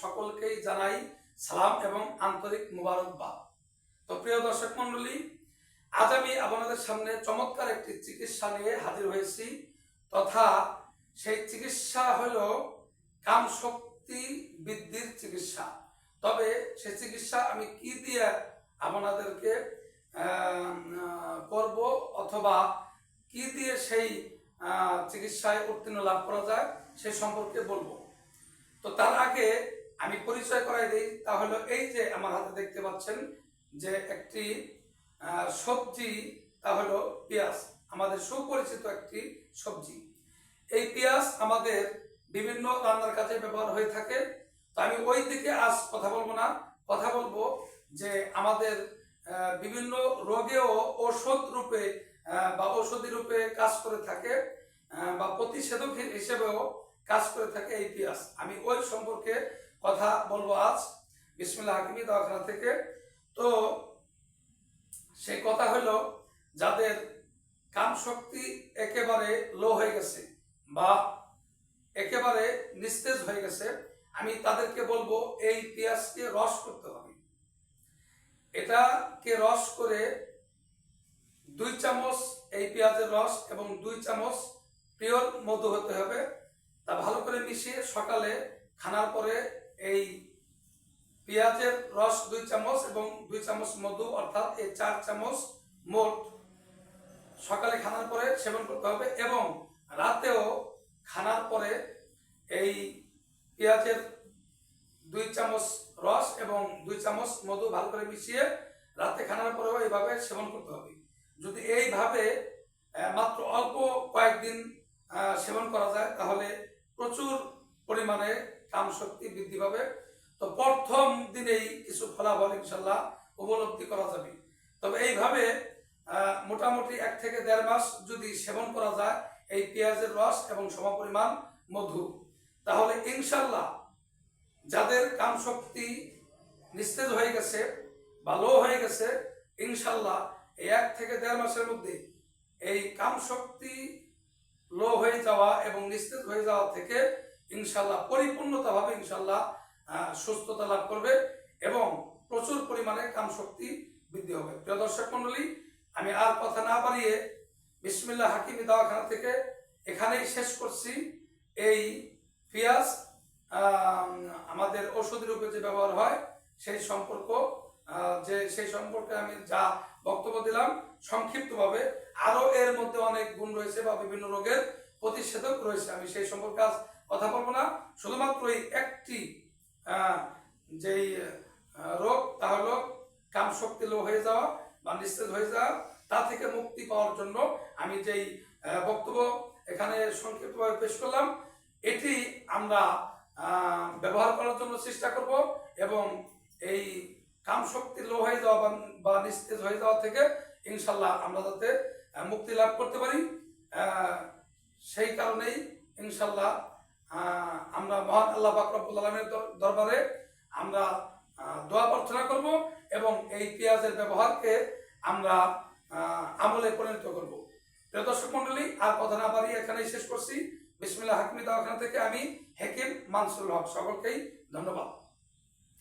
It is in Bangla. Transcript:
সকলকেই জানাই সালাম এবং আন্তরিক তো প্রিয় দর্শক মন্ডলী আজ আমি আপনাদের সামনে চমৎকার একটি চিকিৎসা নিয়ে হাজির হয়েছি তথা সেই চিকিৎসা হলো কাম শক্তি বৃদ্ধির চিকিৎসা। তবে সেই চিকিৎসা আমি কি দিয়ে আপনাদেরকে করব অথবা কি দিয়ে সেই চিকিৎসায় উত্তীর্ণ লাভ করা যায় সে সম্পর্কে বলব। তো তার আগে আমি পরিচয় করাই দিই তাহলে এই যে আমার হাতে দেখতে পাচ্ছেন যে একটি সবজি, তা হলো পেঁয়াজ, আমাদের সুপরিচিত একটি সবজি। এই পেঁয়াজ আমাদের বিভিন্ন রান্নার কাজে ব্যবহার হয়ে থাকে। তো আমি ওই দিকে আজ কথা বলব না, কথা বলব যে আমাদের বিভিন্ন রোগেও ঔষধ রূপে বা ঔষধি রূপে কাজ করে থাকে বা প্রতিষেধক হিসেবেও কাজ করে থাকে এই আমি ওই সম্পর্কে কথা বলব আজ, বিসমিল্লাহ হাকিমি দওয়াখানা থেকে। তো সেই কথা হলো, যাদের কাম শক্তি একেবারে লো হয়ে গেছে বা একেবারে নিস্তেজ হয়ে গেছে, আমি তাদেরকে বলব, এই পেঁয়াজকে রস করতে হবে। এটাকে রস করে দুই চামচ এই পেঁয়াজের রস এবং দুই চামচ পিওর মধু হতে হবে। তা ভালো করে মিশিয়ে সকালে খানার পরে এই পেঁয়াজের রস দুই চামচ এবং দুই চামচ মধু অর্থাৎ এই চার চামচ মোট সকালে খানার পরে সেবন করতে হবে এবং রাতেও খানার পরে এই পেঁয়াজের দুই চামচ রস এবং দুই চামচ মধু ভালো করে মিশিয়ে রাতে খানার পরেও এইভাবে সেবন করতে হবে। যদি এইভাবে মাত্র অল্প কয়েকদিন সেবন করা যায়, তাহলে প্রচুর পরিমাণে কাম শক্তি বৃদ্ধি পাবে। তো প্রথম দিনেই কিছু ফলাফল ইনশাল্লাহ উপলব্ধি করা যাবে। তবে এইভাবে মোটামুটি এক থেকে দেড় মাস যদি সেবন করা যায়, এই পেঁয়াজের রস এবং সমপরিমাণ মধু, তাহলে ইনশাল্লাহ যাদের কাম শক্তি নিস্তেজ হয়ে গেছে বা লো হয়ে গেছে ইনশাল্লাহ এক থেকে দেড় মাসের মধ্যে এই কাম শক্তি লো হয়ে যাওয়া এবং নিস্তেজ হয়ে যাওয়া থেকে ইনশাল্লাহ পরিপূর্ণতাভাবে ইনশাল্লাহ সুস্থতা লাভ করবে এবং প্রচুর পরিমাণে কাম শক্তি বৃদ্ধি হবে। প্রিয় দর্শক মন্ডলী আমি আর কথা না বাড়িয়ে বিসমিল্লাহ হাকিমি দাওয়াখানা থেকে এখানেই শেষ করছি। এই পেঁয়াজ আমাদের ঔষধি রূপে যে ব্যবহার হয়, সেই সম্পর্ক সেই সম্পর্কে আমি যা বক্তব্য দিলাম, সংক্ষিপ্তভাবে আরও এর মধ্যে অনেক গুণ রয়েছে বা বিভিন্ন রোগের প্রতিষেধক রয়েছে, আমি সেই সম্পর্কে আজ কথা বলব না। শুধুমাত্র এই একটি যেই রোগ, তা হলো কাম শক্তি লো হয়ে যাওয়া বা নিস্তেজ হয়ে যাওয়া, তা থেকে মুক্তি পাওয়ার জন্য আমি যেই বক্তব্য এখানে সংক্ষিপ্তভাবে পেশ করলাম, এটি আমরা ব্যবহার করার জন্য চেষ্টা করব এবং এই কাম শক্তি লো হয়ে যাওয়া বা- নিস্তেজ হয়ে যাওয়া থেকে ইনশাল্লাহ আমরা যাতে মুক্তি লাভ করতে পারি। সেই কারণেই ইনশাল্লাহ আমরা মহান আল্লাহ বাকরবুল আলমের দরবারে আমরা দোয়া প্রার্থনা করব এবং এই পেঁয়াজের ব্যবহারকে আমরা আমলে পরিণত করব। প্রিয় দর্শক মন্ডলী আর কথা না বাড়িয়ে এখানেই শেষ করছি। বিসমিল্লাহ হাকিমি দাওয়াখানা থেকে আমি হেকিম মানসুর হক সকলকেই ধন্যবাদ।